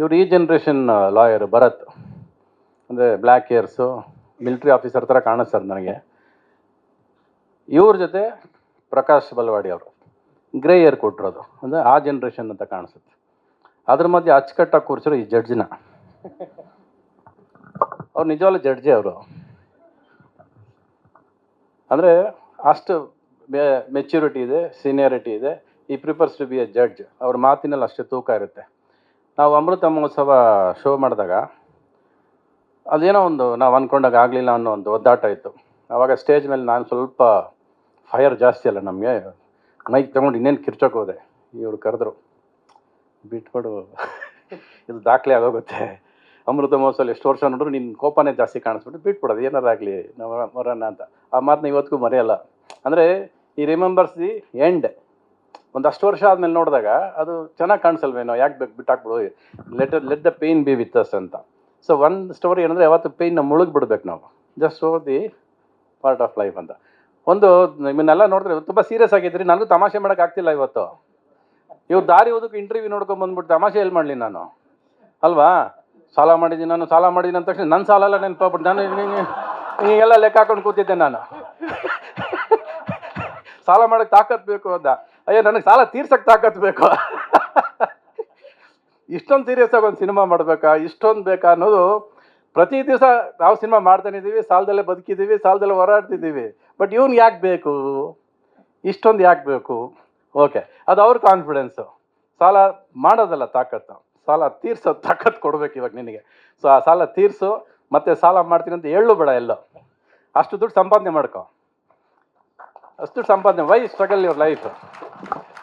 ಇವ್ರು ಈ generation lawyer Bharat, ಅಂದರೆ ಬ್ಲ್ಯಾಕ್ ಇಯರ್ಸು ಮಿಲಿಟ್ರಿ ಆಫೀಸರ್ ಥರ ಕಾಣಿಸ್ತಾರೆ ನನಗೆ. ಇವ್ರ ಜೊತೆ ಪ್ರಕಾಶ್ ಬಲವಾಡಿ ಅವರು ಗ್ರೇ ಏರ್ ಕೊಟ್ಟಿರೋದು, ಅಂದರೆ ಆ ಜನ್ರೇಷನ್ ಅಂತ ಕಾಣಿಸುತ್ತೆ. ಅದ್ರ ಮಧ್ಯೆ ಅಚ್ಚುಕಟ್ಟಾಗಿ ಕೂರಿಸಿರೋ ಈ ಜಡ್ಜ್ನ. ಅವ್ರು ನಿಜವಾಗ್ಲೂ ಜಡ್ಜೆ ಅವರು. ಅಂದರೆ ಅಷ್ಟು ಮೆಚ್ಯೂರಿಟಿ ಇದೆ ಸೀನಿಯರಿಟಿ ಇದೆ ಈ prefers to be a judge ಅವ್ರ ಮಾತಿನಲ್ಲಿ ಅಷ್ಟೇ ತೂಕ ಇರುತ್ತೆ. ನಾವು ಅಮೃತ ಮಹೋತ್ಸವ ಶೋ ಮಾಡಿದಾಗ, ಅದೇನೋ ಒಂದು ನಾವು ಅಂದ್ಕೊಂಡಾಗ ಆಗಲಿಲ್ಲ ಅನ್ನೋ ಒಂದು ಒದ್ದಾಟ ಇತ್ತು. ಆವಾಗ ಸ್ಟೇಜ್ ಮೇಲೆ ನಾನು ಸ್ವಲ್ಪ ಫೈರ್ ಜಾಸ್ತಿ ಅಲ್ಲ ನಮಗೆ. ಮೈಕ್ ತೊಗೊಂಡು ಇನ್ನೇನು ಕಿರ್ಚೋಕೆ ಹೋದೆ. ಇವರು ಕರೆದ್ರು ಬಿಟ್ಕೊಡು ಇದು ದಾಖಲೆ ಆಗೋಗುತ್ತೆ. ಅಮೃತ ಮಹೋತ್ಸವ ಎಷ್ಟು ವರ್ಷ ನೋಡ್ರು ನಿನ್ನ ಕೋಪನೇ ಜಾಸ್ತಿ ಕಾಣಿಸ್ಬಿಟ್ಟು ಬಿಟ್ಬಿಡೋದು ಏನಾರು ಆಗಲಿ, ನಾವು ಮರಣ ಅಂತ. ಆ ಮಾತನ್ನ ಇವತ್ತಿಗೂ ಮರೆಯಲ್ಲ. ಅಂದರೆ, ಈ ರಿಮೆಂಬರ್ಸ್ ದಿ ಎಂಡ್. ಒಂದಷ್ಟು ವರ್ಷ ಆದಮೇಲೆ ನೋಡಿದಾಗ ಅದು ಚೆನ್ನಾಗಿ ಕಾಣಿಸಲ್ವೇನೋ ಯಾಕೆ ಬೇಕು ಬಿಟ್ಟಾಕ್ಬಿಡು let let the pain be with us ಅಂತ ಸೊ ಒಂದು ಸ್ಟೋರಿ ಏನಂದರೆ ಯಾವತ್ತು ಪೇಯ್ನ ಮುಳುಗಿ ಬಿಡ್ಬೇಕು ನಾವು just oh the part of life ಅಂತ ಒಂದು ನಿಮ್ಮನ್ನೆಲ್ಲ ನೋಡಿದ್ರೆ ತುಂಬ ಸೀರಿಯಸ್ ಆಗಿದ್ರಿ ನನಗೂ ತಮಾಷೆ ಮಾಡೋಕೆ ಆಗ್ತಿಲ್ಲ ಇವತ್ತು ಇವ್ರು ದಾರಿ ಓದಕ್ಕೆ ಇಂಟರ್ವ್ಯೂ ನೋಡ್ಕೊಂಡು ಬಂದ್ಬಿಟ್ಟು ತಮಾಷೆ ಎಲ್ಲಿ ಮಾಡಲಿ ನಾನು ಅಲ್ವಾ ಸಾಲ ಮಾಡಿದ್ದೀನಿ ನಾನು ಸಾಲ ಮಾಡಿದ್ದೀನಿ ಅಂದ ತಕ್ಷಣ ನನ್ನ ಸಾಲ ಎಲ್ಲ ನೆನಪಾಗ್ಬಿಟ್ಟು ನಾನು ಹೀಗೆಲ್ಲ ಲೆಕ್ಕ ಹಾಕೊಂಡು ಕೂತಿದ್ದೆ ನಾನು ಸಾಲ ಮಾಡಕ್ಕೆ ತಾಕತ್ ಬೇಕು ಅಂದ ಅಯ್ಯೋ, ನನಗೆ ಸಾಲ ತೀರ್ಸಕ್ಕೆ ತಾಕತ್ ಬೇಕು? ಇಷ್ಟೊಂದು ಸೀರಿಯಸ್ ಆಗಿ ಒಂದು ಸಿನಿಮಾ ಮಾಡಬೇಕಾ? ಇಷ್ಟೊಂದು ಬೇಕಾ ಅನ್ನೋದು ಪ್ರತಿ ದಿವಸ ನಾವು ಸಿನಿಮಾ ಮಾಡ್ತಾನೆ ಇದ್ದೀವಿ ಸಾಲದಲ್ಲೇ ಬದುಕಿದ್ದೀವಿ ಸಾಲದಲ್ಲೇ ಹೋರಾಡ್ತಿದ್ದೀವಿ ಬಟ್ ಇವ್ನು ಯಾಕೆ ಬೇಕು? ಇಷ್ಟೊಂದು ಯಾಕೆ ಬೇಕು? ಓಕೆ ಅದು ಅವ್ರ ಕಾನ್ಫಿಡೆನ್ಸು ಸಾಲ ಮಾಡೋದಲ್ಲ ತಾಕತ್ತು ಸಾಲ ತೀರ್ಸೋ ತಾಕತ್ತು ಕೊಡ್ಬೇಕು ಇವಾಗ ನಿನಗೆ. ಸೊ ಆ ಸಾಲ ತೀರ್ಸು, ಮತ್ತೆ ಸಾಲ ಮಾಡ್ತೀನಿ ಅಂತ ಹೇಳು ಬೇಡ ಎಲ್ಲೋ. ಅಷ್ಟು ದುಡ್ಡು ಸಂಪಾದನೆ ಮಾಡ್ಕೊ. ಅಷ್ಟು ದುಡ್ಡು ಸಂಪಾದನೆ ವೈ ಸ್ಟ್ರಗಲ್ ಯುವರ್ ಲೈಫ್